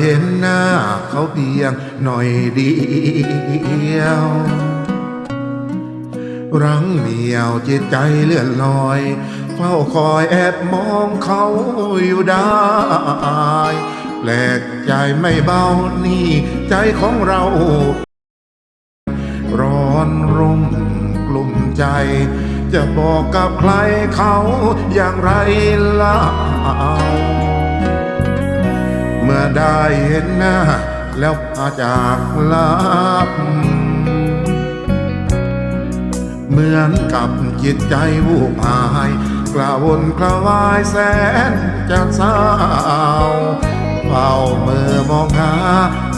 เห็นหน้าเขาเพียงหน่อยเดียวรังเหนียวจิตใจเลื่อนลอย เฝ้าคอยแอบมองเขาอยู่ได้แปลกใจไม่เบานี่ ใจของเรา ร้อนรุ่มกลุ่มใจ จะบอกกับใครเขาอย่างไรล่า เมื่อได้เห็นหน้า แล้วพาจากลับเหมือนกับจิตใจวูบหาย กระวนกระวายแสนจะเศร้าเฝ้าเมื่อมองหา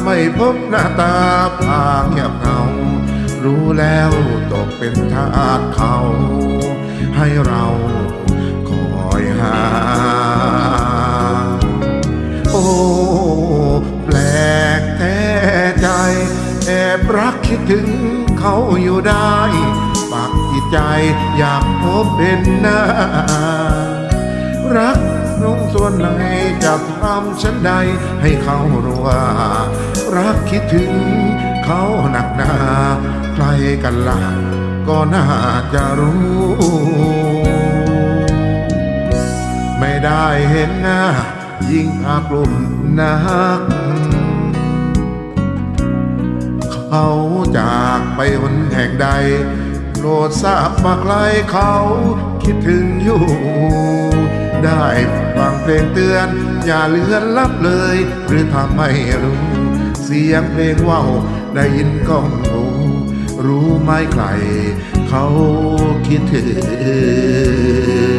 ไม่พบหน้าตาพาเงียบเงา รู้แล้วตกเป็นทาสเขา ให้เราคอยหา อยู่ได้ ปักจิตใจอยากพบเป็นหน้า รักลงส่วนไหนจะทำฉันใดให้เขารู้ว่า รักคิดถึงเขาหนักหนาใครกันล่ะก็น่าจะรู้ ไม่ได้เห็นหน้า ยิ่งพากลุ่มนัก จากไปหนแห่งใดโปรดทราบว่าใครเขาคิดถึงอยู่ ได้ฟังเพลงเตือน อย่าเลือนลับเลย หรือทำไม่รู้ เสียงเพลงว่าวได้ยินก้องหูรู้ไหมใคร เขาคิดถึง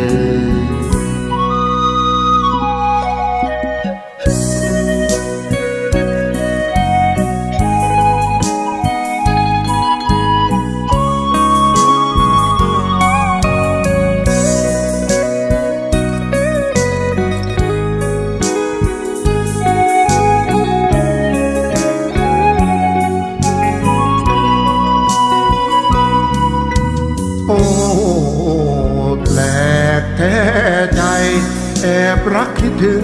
แอบรักคิดถึง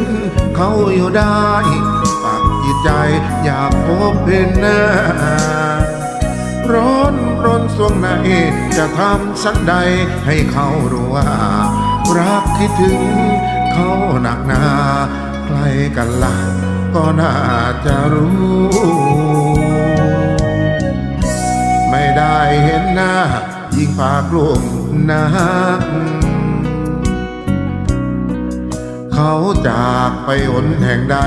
เขาอยู่ได้ปักจิตใจอยากพบเป็นหน้า ร้อนรนสวงไหนจะทำสักใดให้เขารู้ว่า รักคิดถึงเขาหนักหนาใครกันล่ะก็น่าจะรู้ ไม่ได้เห็นหน้ายิ่งปากลวงนัก เขาจากไปหนแห่งใด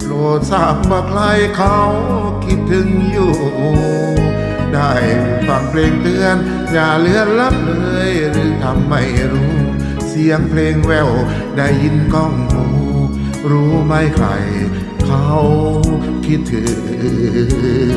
โปรดทราบว่าใครเขาคิดถึงอยู่ ได้ฟังเพลงเตือน อย่าเลือนลับเลยหรือทำไม่รู้ เสียงเพลงแววได้ยินก้องหู รู้ไหมใคร เขาคิดถึง